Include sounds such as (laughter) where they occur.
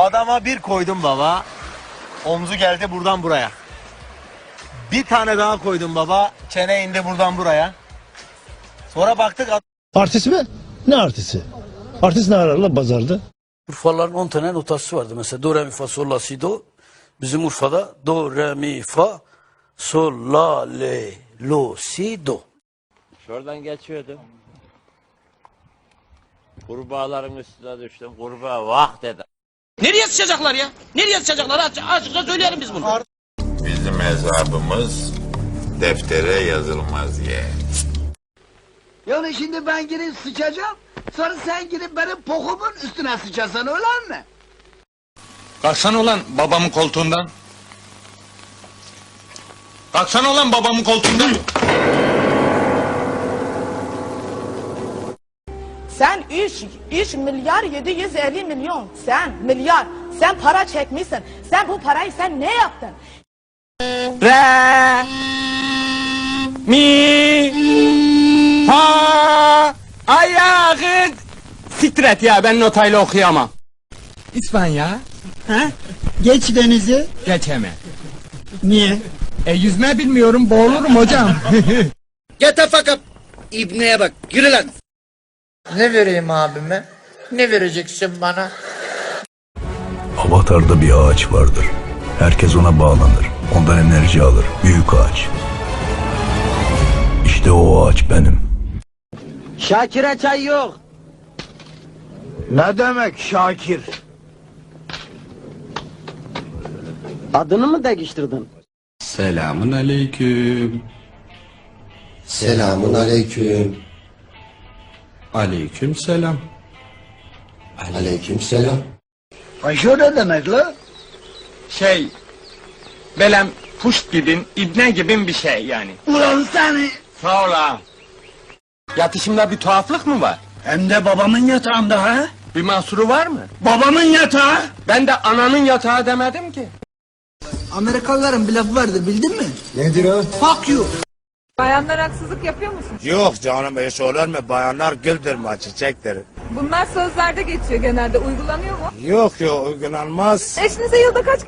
Adama bir koydum baba. Omzu geldi buradan buraya. Bir tane daha koydum baba. Çene indi buradan buraya. Sonra baktık Artist mi? Ne artisti? Artist ne arar lan pazarda? Urfalıların 10 tane notası vardı. Mesela do, re, mi, fa, sol, la, si, do. Bizim Urfa'da do, re, mi, fa, sol, la, le, lo, si, do. Şuradan geçiyordum. Kurbağaların üstüne düştüm. Kurbağa vah dedi. Nereye sıçacaklar ya? Nereye sıçacaklar? Açık, açıkça söyleyelim biz bunu. Bizim hesabımız deftere yazılmaz ye. Yani şimdi ben girip sıçacağım, sonra sen girip benim pokumun üstüne sıçasan öyle mi? Kalksana ulan babamın koltuğundan. Kalksana ulan babamın koltuğundan. Sen 3, 3 milyar 750 milyon. Sen milyar. Sen para çekmişsin. Sen bu parayı sen ne yaptın? Re mi fa ayağı siktir ya ben notayla okuyamam. İspanya. Geç denizi. Geçeme. Niye? E yüzme bilmiyorum boğulurum hocam. (laughs) Get the fuck up. İbneye bak, yürü lan. Ne vereyim abime? Ne vereceksin bana? Avatar'da bir ağaç vardır. Herkes ona bağlanır. Ondan enerji alır. Büyük ağaç. İşte o ağaç benim. Şakir'e çay yok. Ne demek Şakir? Adını mı değiştirdin? Selamun aleyküm. Selamun aleyküm. Aleyküm selam. Aleyküm selam. Paşo ne demek la? Şey belem puşt gibin ibne gibin bir şey yani. Ulan seni. Sağ ol ağam. Yatışımda bir tuhaflık mı var? Hem de babamın yatağında ha? Bir mahsuru var mı? Babamın yatağı. Ben de ananın yatağı demedim ki. Amerikalıların bir lafı vardır bildin mi? Nedir o? Fuck you. Bayanlar haksızlık yapıyor musun? Yok canım hiç olur mu? Bayanlar güldür mü çiçektir. Bunlar sözlerde geçiyor genelde. Uygulanıyor mu? Yok yok uygulanmaz. Eşinize yılda kaç